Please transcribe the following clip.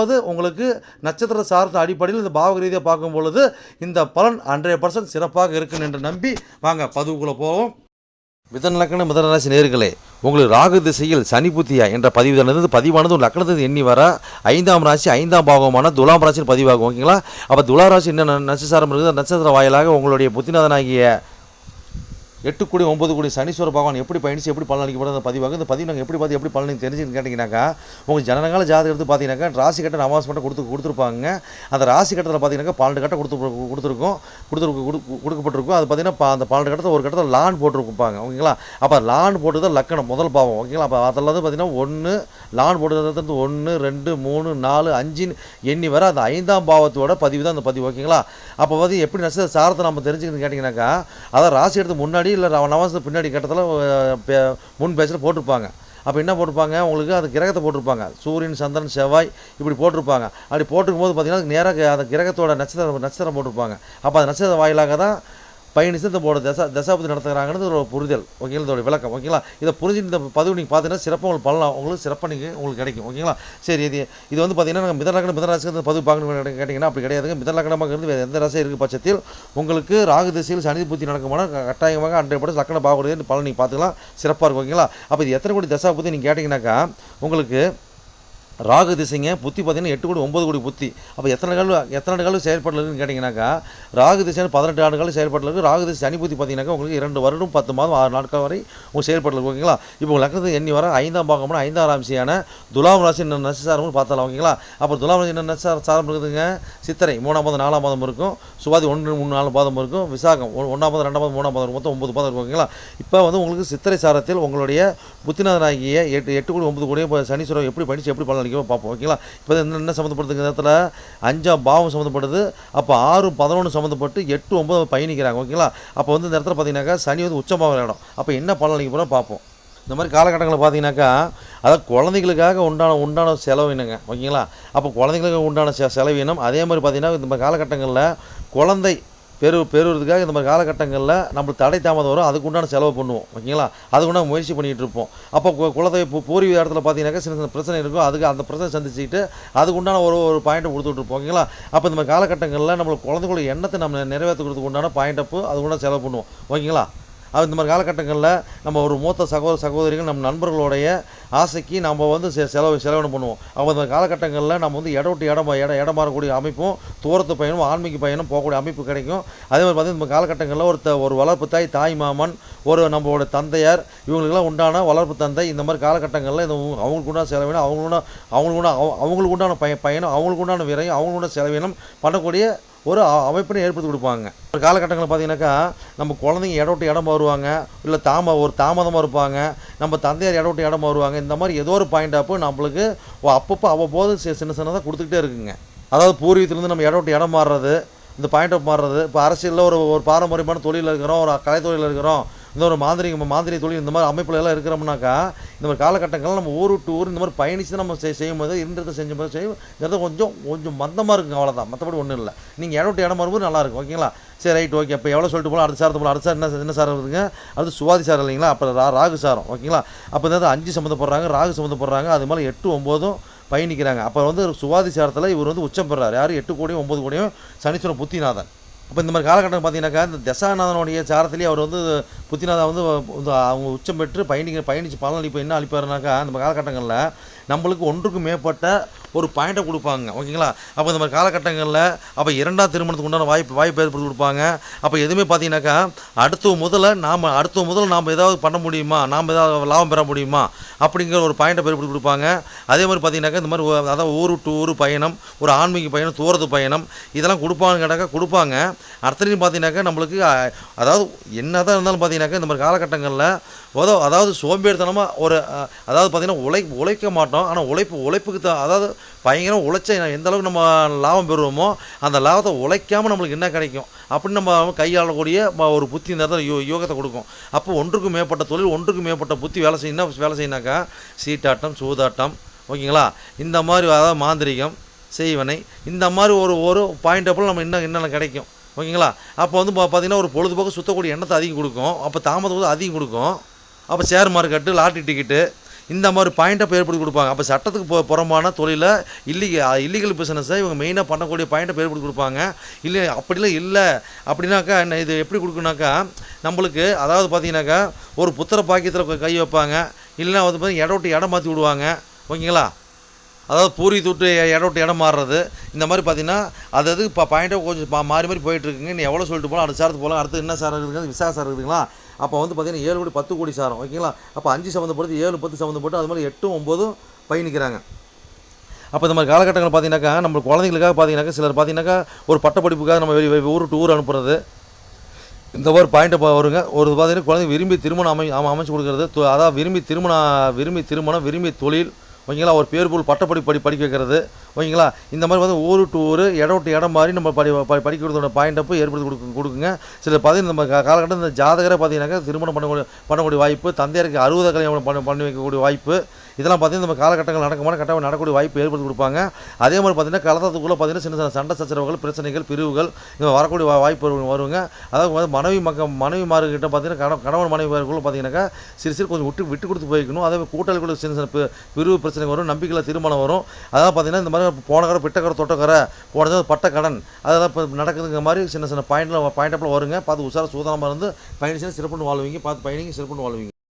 ரெண்டாவது உங்களுக்கு நட்சத்திர சார்ந்த அடிப்படையில் இந்த பாவக ரீதியாக பார்க்கும் பொழுது இந்த பலன் ஹண்ட்ரட் பர்சன்ட் சிறப்பாக இருக்கும் என்று நம்பி வாங்க பதிவுக்குள்ளே போவோம். மிதன லக்கண மிதன ராசி நேர்களே உங்களுக்கு ராகு திசையில் சனி புத்தியா என்ற பதிவு பதிவானது ஒரு லக்கணத்துக்கு எண்ணி வர ஐந்தாம் ராசி ஐந்தாம் பாகமான துலாம் ராசியில் பதிவாகும் ஓகேங்களா? அப்போ துலா ராசி என்ன நட்சத்திரம் இருக்குது? நட்சத்திர வாயிலாக உங்களுடைய புத்திநாதனாகிய எட்டு கோடி ஒன்பது கோடி சனீஸ்வர பகவான் எப்படி பயணிச்சு எப்படி பலன் அந்த பதிவாக இந்த பதிவு நாங்கள் எப்படி பார்த்து எப்படி பலன் தெரிஞ்சுன்னு கேட்டிங்கனாக்கா உங்கள் ஜனனகால ஜாதகம் எடுத்து பார்த்தீங்கன்னாக்கா ராசி கட்ட நவாஸ் மட்டும் கொடுத்து கொடுத்துருப்பாங்க. அந்த ராசி கட்டத்தில் பார்த்தீங்கன்னாக்கா பன்னெண்டு கட்டம் கொடுத்து கொடுத்துருக்கோம். கொடுத்துருக்கு கொடு- கொடுக்கப்பட்டிருக்கும். அது பார்த்தீங்கன்னா அந்த பன்னெண்டு கட்டத்தில் ஒரு கட்டத்தில் லான் போட்டிருப்பாங்க ஓகேங்களா? அப்போ லான் போட்டு தான் லக்கணம் முதல் பாவம். ஓகேங்களா? அப்போ அதில் வந்து பார்த்தீங்கன்னா ஒன்று லான் போட்டு ஒன்று ரெண்டு மூணு நாலு அஞ்சுன்னு எண்ணி வர அந்த ஐந்தாம் பாவத்தோட பதிவு தான் அந்த பதிவு. ஓகேங்களா? அப்போ வந்து எப்படி நட்சத்திர சாரத்தை நம்ம தெரிஞ்சுக்கணும்னு கேட்டிங்கனாக்கா அதான் ராசி எடுத்து முன்னாடி இல்லை நவாஸ் பின்னாடி கட்டத்தில் முன் பேச்சில் போட்டிருப்பாங்க. அப்போ என்ன போட்டிருப்பாங்க? உங்களுக்கு அது கிரகத்தை போட்டிருப்பாங்க. சூரியன் சந்திரன் செவ்வாய் இப்படி போட்டிருப்பாங்க. அப்படி போட்டிருக்கும் போது பார்த்தீங்கன்னா நேராக அந்த கிரகத்தோட நட்சத்திரம் நட்சத்திரம் போட்டிருப்பாங்க. அப்போ அந்த நட்சத்திர வாயிலாக தான் பயணித்து இந்த போட தசா தசாபதி நடத்துகிறாங்கன்னு ஒரு புரிதல். ஓகேங்களா? இதோட விளக்கம். ஓகேங்களா? இதை புரிஞ்சு இந்த பதிவு நீங்கள் பார்த்தீங்கன்னா சிறப்பாக உங்களுக்கு பண்ணலாம் உங்களுக்கு சிறப்பாக நீங்கள் உங்களுக்கு கிடைக்கும். ஓகேங்களா? சரி இது இது வந்து பார்த்தீங்கன்னா நாங்கள் மிதலக்கணம் மிதராசிக்கு பதிவு பார்க்கணும் கேட்டிங்கன்னா அப்படி கிடையாதுங்க. மிதலக்கணமாக இருந்து வேறு எந்த ராசி இருக்குது பட்சத்தில் உங்களுக்கு ராகு திசையில் சனி புத்தி நடக்குமானா கட்டாயமாக அன்றைய படம் லக்கணம் பாகுறது பலன் நீங்கள் பார்த்துக்கலாம். சிறப்பாக இருக்கும். ஓகேங்களா? அப்போ இது எத்தனை கோடி தசா புத்தி நீங்கள் கேட்டிங்கனாக்கா உங்களுக்கு ராகு திசைங்க புத்தி பார்த்தீங்கன்னா எட்டு கோடி ஒம்பது கோடி புத்தி. அப்போ எத்தனை கால் எத்தனை காலம் செயல்பாட்டில் இருக்குன்னு கேட்டிங்கனாக்கா ராகு திசைன்னு பதினெட்டு ஆண்டு காலம் செயல்பாட்டில் இருக்குது ராகு திசை சனி புத்தி பார்த்தீங்கன்னாக்கா உங்களுக்கு இரண்டு வருடம் பத்து மாதம் ஆறு நாட்கள் வரை உங்கள் செயல்பாட்டில் ஓகேங்களா? இப்போ உங்கள் லக்கணத்துக்கு எண்ணி வர ஐந்தாம் பாகம்னா ஐந்தாம் ராசியான துலாம் ராசி என்ன நட்சத்திரம்னு பார்த்தலாம் ஓகேங்களா? அப்போ துலாம் ராசி என்ன நட்சத்திரம் சாரம் இருக்குதுங்க? சித்திரை மூணாம் மாதம் நாலாம் மாதம் இருக்கும். சுவாதி ஒன்று மூணு நாலு பாதம் இருக்கும். விசாகம் ஒன்றாம் மாதம் ரெண்டாம் மாதம் மூணாம் பாதம் மொத்தம் ஒன்பது பாதம் இருக்கும் ஓகேங்களா? இப்போ வந்து உங்களுக்கு சித்திரை சாரத்தில் உங்களுடைய புத்திநாதனாகிய எட்டு எட்டு கோடி ஒன்பது கோடி இப்போ சனீஸ்வரம் எப்படி படித்து எப்படி பலன் அளிக்கும் பார்ப்போம் ஓகேங்களா இப்போ என்ன என்ன சம்மந்தப்படுத்துங்க நேரத்தில் அஞ்சாம் பாவம் சம்மந்தப்படுது அப்போ ஆறு பதினொன்று சம்மந்தப்பட்டு எட்டு ஒன்பது பயணிக்கிறாங்க ஓகேங்களா அப்போ வந்து இந்த இடத்துல பார்த்தீங்கன்னாக்கா சனி வந்து உச்சமாக இடம் அப்போ என்ன பலன் அளிக்க போகிறோம் பார்ப்போம். இந்த மாதிரி காலகட்டங்களில் பார்த்தீங்கன்னாக்கா அதாவது குழந்தைகளுக்காக உண்டான உண்டான செலவினங்க ஓகேங்களா அப்போ குழந்தைங்களுக்கு உண்டான செ செலவினம் அதே மாதிரி பார்த்தீங்கன்னா இந்த மாதிரி காலகட்டங்களில் குழந்தை பெரு பெறுவதுக்காக இந்த மாதிரி காலகட்டங்களில் நம்மளுக்கு தடை தாமதம் வரும். அதுக்குண்டான செலவு பண்ணுவோம். ஓகேங்களா? அதுக்குண்டான முயற்சி பண்ணிகிட்டு இருப்போம். அப்போ கு- குலதெய்வ பூ- பூர்வீக இடத்துல பார்த்தீங்கன்னாக்கா சின்ன சின்ன பிரச்சனை இருக்கும். அதுக்கு அந்த பிரச்சனை சந்திச்சுக்கிட்டு அதுக்குண்டான ஒரு ஒரு பாயிண்ட்டை கொடுத்துட்ருப்போம் ஓகேங்களா? அப்போ இந்த மாதிரி காலகட்டங்களில் நம்மளுக்கு குழந்தைகளோட எண்ணத்தை நம்ம நிறைவேற்றுறதுக்கு உண்டான பாயிண்ட் அதுக்குண்டான செலவு பண்ணுவோம். ஓகேங்களா? அது இந்த மாதிரி காலகட்டங்களில் நம்ம ஒரு மூத்த சகோதர சகோதரிகள் நம்ம நண்பர்களுடைய ஆசைக்கு நம்ம வந்து செ- செலவு செலவினம் பண்ணுவோம். அப்போ அந்த காலகட்டங்களில் நம்ம வந்து இடம் விட்டு இடம் இடம் இடம் மாறக்கூடிய அமைப்பும் தூரத்து பயணம் ஆன்மீக பயணம் போகக்கூடிய அமைப்பு கிடைக்கும். அதே மாதிரி பார்த்தீங்கன்னா இந்த காலகட்டங்களில் ஒரு த ஒரு வளர்ப்பு தாய் தாய் மாமன் ஒரு நம்மளோட தந்தையார் இவங்களுக்கெல்லாம் உண்டான வளர்ப்பு தந்தை இந்த மாதிரி காலகட்டங்களில் இந்த அவங்களுக்கு உண்டான செலவினம் அவங்களுக்கு உண்டான அவங்களுக்கு உண்டான அவ- அவங்களுக்கு உண்டான பய பயணம் அவங்களுக்கு உண்டான விரையும் அவங்களுடைய செலவினம் பண்ணக்கூடிய ஒரு அமைப்பினை ஏற்படுத்தி கொடுப்பாங்க. ஒரு காலகட்டங்களில் பார்த்தீங்கன்னாக்கா நம்ம குழந்தைங்க இடம் விட்டு இடம் வருவாங்க இல்லை தாம ஒரு தாமதமாக இருப்பாங்க. நம்ம தந்தையார் இடம் விட்டு இடம் வருவாங்க இந்த மாதிரி ஏதோ ஒரு பாயிண்ட் அப்போ நம்மளுக்கு அப்பப்போ அவ்வப்போது சி- சின்ன சின்னதாக கொடுத்துக்கிட்டே இருக்குங்க. அதாவது பூர்வீகத்துலேருந்து நம்ம இடம் விட்டு இடம் மாறுறது இந்த பாயிண்ட் ஆஃப் மாறுறது இப்போ அரசியலில் ஒரு ஒரு பாரம்பரியமான தொழில் இருக்கிறோம் ஒரு கலை தொழில் இருக்கிறோம் இந்த ஒரு மாந்திரிக மாந்திரிக தொழில் இந்த மாதிரி அமைப்புல எல்லாம் இருக்கிறோம்னாக்கா இந்த மாதிரி காலகட்டங்களில் நம்ம ஊர் விட்டு ஊர் இந்த மாதிரி பயணித்து நம்ம செய்- செய்யும் இருந்ததை செஞ்ச போது செய்யும் கொஞ்சம் கொஞ்சம் மந்தமாக இருக்குங்க அவ்வளோதான் மற்றபடி ஒன்றும் இல்லை. நீங்கள் இடம் விட்டு இடம் மாறும்போது நல்லா இருக்கும் ஓகேங்களா? சரி ரைட் ஓகே அப்போ எவ்வளோ சொல்லிட்டு போகலாம் அடுத்த சாரத்தை போகலாம் அடுத்த சார் என்ன என்ன சாரம் இருக்குங்க அது சுவாதி சாரம் இல்லைங்களா? அப்போ ரா ராகு சாரம் ஓகேங்களா அப்போ இந்த அஞ்சு சம்மந்தப்படுறாங்க ராகு சம்மந்தப்படுறாங்க அது மாதிரி எட்டு ஒம்போதும் பயணிக்கிறாங்க அப்போ வந்து சுவாதி சாரத்தில் இவர் வந்து உச்சம் பெறாரு. யார்? எட்டு கோடியும் ஒம்பது கோடியும் சனீஸ்வரன் புத்திநாதன். அப்போ இந்த மாதிரி காலகட்டம் பார்த்தீங்கன்னாக்கா இந்த தசாநாதனுடைய சாரத்திலேயே அவர் வந்து புத்திநாதா வந்து அவங்க உச்சம் பெற்று பயணிக்க பயணித்து பலன் அளிப்பு என்ன அளிப்பாருனாக்கா இந்த காலகட்டங்களில் நம்மளுக்கு ஒன்றுக்கும் மேற்பட்ட ஒரு பாயிண்ட்டை கொடுப்பாங்க. ஓகேங்களா? அப்போ இந்த மாதிரி காலகட்டங்களில் அப்போ இரண்டாம் திருமணத்துக்கு உண்டான வாய்ப்பு வாய்ப்பு ஏற்படுத்தி கொடுப்பாங்க. அப்போ எதுவுமே பார்த்தீங்கன்னாக்கா அடுத்த முதல்ல நாம் அடுத்த முதல்ல நாம் ஏதாவது பண்ண முடியுமா? நாம் ஏதாவது லாபம் பெற முடியுமா? அப்படிங்கிற ஒரு பாயிண்ட்டை ஏற்படுத்தி கொடுப்பாங்க. அதே மாதிரி பார்த்தீங்கன்னாக்கா இந்த மாதிரி அதாவது ஊர் டு ஊர் பயணம் ஒரு ஆன்மீக பயணம் தூரத்து பயணம் இதெல்லாம் கொடுப்பாங்க கேட்டாக்கா கொடுப்பாங்க. அடுத்தது பார்த்தீங்கன்னாக்கா நம்மளுக்கு அதாவது அதாவது என்னதான் இருந்தாலும் பார்த்தீங்கன்னாக்கா இந்த மாதிரி காலகட்டங்களில் அதாவது சோம்பேறித்தனமாக ஒரு அதாவது பார்த்தீங்கன்னா உழை உழைக்க மாட்டோம். ஆனால் உழைப்பு உழைப்புக்கு த அதாவது பயங்கரம் உழைச்ச எந்த அளவுக்கு நம்ம லாபம் பெறுவோமோ அந்த லாபத்தை உழைக்காமல் நம்மளுக்கு என்ன கிடைக்கும்? அப்படின்னு நம்ம கையாளக்கூடிய ஒரு புத்தி இந்த இடத்துல யோ யோகத்தை கொடுக்கும். அப்போ ஒன்றுக்கு மேற்பட்ட தொழில் ஒன்றுக்கு மேற்பட்ட புத்தி வேலை செய்யணும் வேலை செய்யினாக்கா சீட்டாட்டம் சூதாட்டம் ஓகேங்களா? இந்த மாதிரி அதாவது மாந்திரிகம் செய்வனை இந்த மாதிரி ஒரு ஒரு பாயிண்ட் அப்பில் நம்ம இன்னும் என்னென்ன கிடைக்கும்? ஓகேங்களா? அப்போ வந்து பா- பார்த்தீங்கன்னா ஒரு பொழுதுபோக்கு சுத்தக்கூடிய எண்ணத்தை அதிகம் கொடுக்கும். அப்போ தாமதம் வந்து அதிகம் கொடுக்கும். அப்போ ஷேர் மார்க்கெட்டு லாட்ரி டிக்கெட்டு இந்த மாதிரி பாயிண்ட்டை ஏற்படுத்தி கொடுப்பாங்க. அப்போ சட்டத்துக்கு பு- புறம்பான தொழிலை இல்லீக இல்லீகல் பிஸ்னஸை இவங்க மெயினாக பண்ணக்கூடிய பாயிண்ட்டை ஏற்படுத்தி கொடுப்பாங்க. இல்லை அப்படிலாம் இல்லை. அப்படின்னாக்கா என்ன இது எப்படி கொடுக்குனாக்கா நம்மளுக்கு அதாவது பார்த்தீங்கன்னாக்கா ஒரு புத்திர பாக்கியத்தில் கை வைப்பாங்க. இல்லைன்னா வந்து பார்த்தீங்கன்னா இடம் விட்டு இடம் மாற்றி விடுவாங்க. ஓகேங்களா? அதாவது பூரி தொட்டு இடம் விட்டு இடம் மாறுறது. இந்த மாதிரி பார்த்தீங்கன்னா அது அது இப்போ பாயிண்ட்டாக கொஞ்சம் மா- மாறி மாறி போயிட்டுருக்குங்க நீ எவ்வளோ சொல்லிட்டு போகலாம் அடுத்த சாரத்துக்கு போகலாம். அடுத்து என்ன சார் இருக்குது விசா சார் இருக்குதுங்களா? அப்போ வந்து பார்த்தீங்கன்னா ஏழு கோடி பத்து கோடி சாரம் ஓகேங்களா அப்போ அஞ்சு சம்மந்தப்படுத்து ஏழு பத்து சம்மந்தப்பட்டு அது மாதிரி எட்டும் ஒம்போதும் பயணிக்கிறாங்க அப்போ இந்த மாதிரி காலகட்டங்கள் பார்த்தீங்கன்னாக்கா நம்ம குழந்தைங்களுக்காக பார்த்தீங்கன்னாக்கா சிலர் பார்த்தீங்கன்னாக்கா ஒரு பட்டப்படிப்புக்காக நம்ம வெளி ஊர் டூர் அனுப்புறது. இந்த ஒரு பாயிண்ட்டை வருங்க. ஒரு பார்த்தீங்கன்னா குழந்தை விரும்பி திருமணம் அமை அமைச்சு கொடுக்குறது. அதாவது விரும்பி திருமணம் விரும்பி திருமணம் விரும்பி தொழில் ஓகேங்களா? ஒரு பேர் போல் பட்டப்படி படி படிக்க வைக்கிறது. ஓகேங்களா? இந்த மாதிரி வந்து ஊர் டு ஊர் இடம் விட்டு இடம் மாதிரி நம்ம படி ப- படிக்கிறதோட பாயிண்ட் அப்போ ஏற்படுத்தி கொடுக்கு கொடுக்குங்க. சில பார்த்தீங்கன்னா நம்ம காலகட்டம் இந்த ஜாதகரை பார்த்தீங்கன்னாக்கா திருமணம் பண்ணக்கூடிய பண்ணக்கூடிய வாய்ப்பு தந்தையருக்கு அறுபது கல்யாணம் பண்ண பண்ணி வைக்கக்கூடிய வாய்ப்பு இதெல்லாம் பார்த்தீங்கன்னா நம்ம காலகட்டங்கள் நடக்குமான கட்டாயம் நடக்கக்கூடிய வாய்ப்பு ஏற்படுத்தி கொடுப்பாங்க. அதே மாதிரி பார்த்தீங்கன்னா கலத்தத்துக்குள்ளே பார்த்தீங்கன்னா சின்ன சின்ன சண்டை சச்சரவுகள் பிரச்சனைகள் பிரிவுகள் இங்கே வரக்கூடிய வாய்ப்பு வருவாங்க அதாவது மனைவி மக்க மனைவிமார்கிட்ட பார்த்தீங்கன்னா கணவன் கணவன் மனைவிமாருக்குள்ள பார்த்தீங்கன்னாக்கா சிறு சிறு கொஞ்சம் விட்டு விட்டு கொடுத்து போய்க்கணும். அதே மாதிரி கூட்டாளிக்குள்ள சின்ன சின்ன பிரிவு பிரச்சனை வரும் நம்பிக்கையில் திருமணம் வரும். அதான் பார்த்தீங்கன்னா இந்த மாதிரி போன கரை பிட்டக்கரை தொட்டக்கரை போனது பட்ட கடன் அதெல்லாம் இப்போ நடக்குதுங்கிற மாதிரி சின்ன சின்ன பாயிண்ட்ல பாயிண்டப்பில் வருங்க. பார்த்து உஷார சூதானமாக இருந்து பயணிச்சு சிறப்புன்னு வாழ்வீங்க பார்த்து பயணிங்க சிறப்புன்னு வாழ்வீங்க.